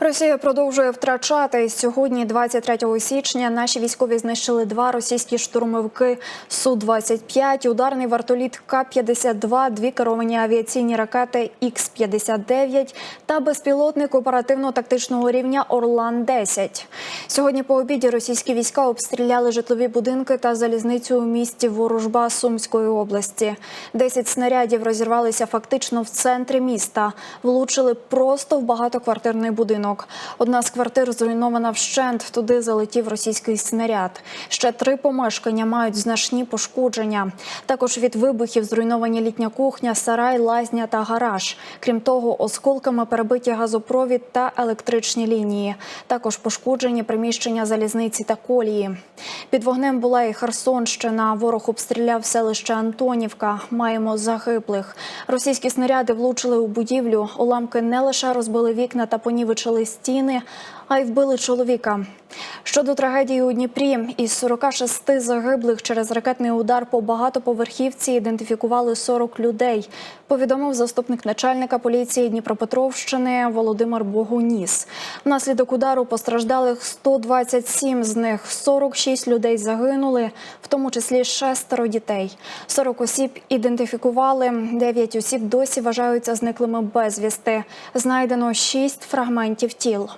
Росія продовжує втрачати сьогодні, 23 січня. Наші військові знищили два російські штурмовики су 25 ударний вартоліт К-52, дві керовані авіаційні ракети Х-59 та безпілотник оперативно-тактичного рівня Орлан 10 Сьогодні по обіді російські війська обстріляли житлові будинки та залізницю у місті Ворожба Сумської області. Десять снарядів розірвалися фактично в центрі міста, влучили просто в багатоквартирний будинок. Одна з квартир зруйнована вщент. Туди залетів російський снаряд. Ще три помешкання мають значні пошкодження. Також від вибухів зруйновані літня кухня, сарай, лазня та гараж. Крім того, осколками перебиті газопровід та електричні лінії. Також пошкоджені приміщення залізниці та колії. Під вогнем була і Херсонщина. Ворог обстріляв селище Антонівка. Маємо загиблих. Російські снаряди влучили у будівлю. Уламки не лише розбили вікна та понівечили стіни, а й вбили чоловіка. Щодо трагедії у Дніпрі, із 46 загиблих через ракетний удар по багатоповерхівці ідентифікували 40 людей. Повідомив заступник начальника поліції Дніпропетровщини Володимир Богуніс. Внаслідок удару постраждалих 127 з них 46 людей загинули, в тому числі шестеро дітей. 40 осіб ідентифікували, 9 осіб досі вважаються зниклими безвісти. Знайдено 6 фрагментів тіл.